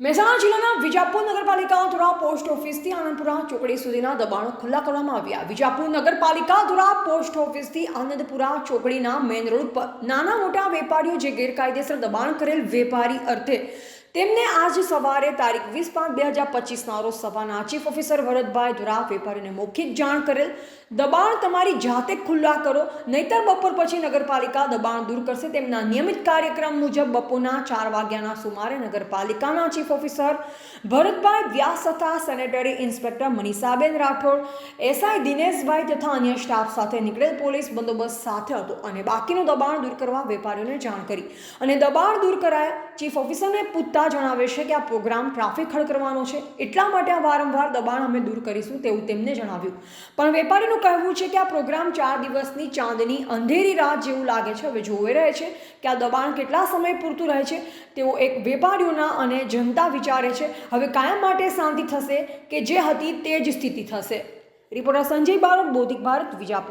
મહેસાણા જિલ્લાના વિજાપુર નગરપાલિકા દ્વારા પોસ્ટ ઓફિસથી આનંદપુરા ચોકડી સુધીના દબાણો ખુલ્લા કરવામાં આવ્યા. વિજાપુર નગરપાલિકા દ્વારા પોસ્ટ ઓફિસથી આનંદપુરા ચોકડીના મેઇન રોડ પર નાના મોટા વેપારીઓ જે ગેરકાયદેસર દબાણ કરેલ વેપારી અર્થે તેમને આજ સવારે તારીખ વીસ પાંચ બે હજાર પચીસના રોજ સભાના ચીફ ઓફિસર ભરતભાઈ દ્વારા વેપારીને મૌખિક જાણ કરેલ. દબાણ તમારી જાતે ખુલ્લા કરો, નહીતર બપોર પછી નગરપાલિકા દબાણ દૂર કરશે. તેમના નિયમિત કાર્યક્રમ મુજબ બપોરના ચાર વાગ્યાના સુમારે નગરપાલિકાના ચીફ ઓફિસર ભરતભાઈ વ્યાસ તથા sanitary inspector Manishaben Rathod, SI Dineshbhai તથા અન્ય સ્ટાફ સાથે નીકળેલ પોલીસ બંદોબસ્ત સાથે હતો અને બાકીનું દબાણ દૂર કરવા વેપારીઓને જાણ કરી. અને દબાણ દૂર કરાયા. ચીફ ઓફિસરને પૂછતા જણાવે છે કે આ પ્રોગ્રામ ટ્રાફિક ખડકરવાનો છે. એટલા માટે આ વારંવાર દબાણ અમે દૂર કરીશું તેવું તેમને જણાવ્યું. પણ વેપારીનું કહેવું છે કે આ પ્રોગ્રામ ચાર દિવસની ચાંદની અંધેરી રાત જેવું લાગે છે. હવે જોઈ રહે છે કે આ દબાણ કેટલા સમય પૂરતું રહે છે તેઓ એક વેપારીઓના અને જનતા વિચારે છે. હવે કાયમ માટે શાંતિ થશે કે જે હતી તે જ સ્થિતિ થશે. રિપોર્ટર સંજય બારોટ બૌદ્ધિક ભારત, વિજાપુર.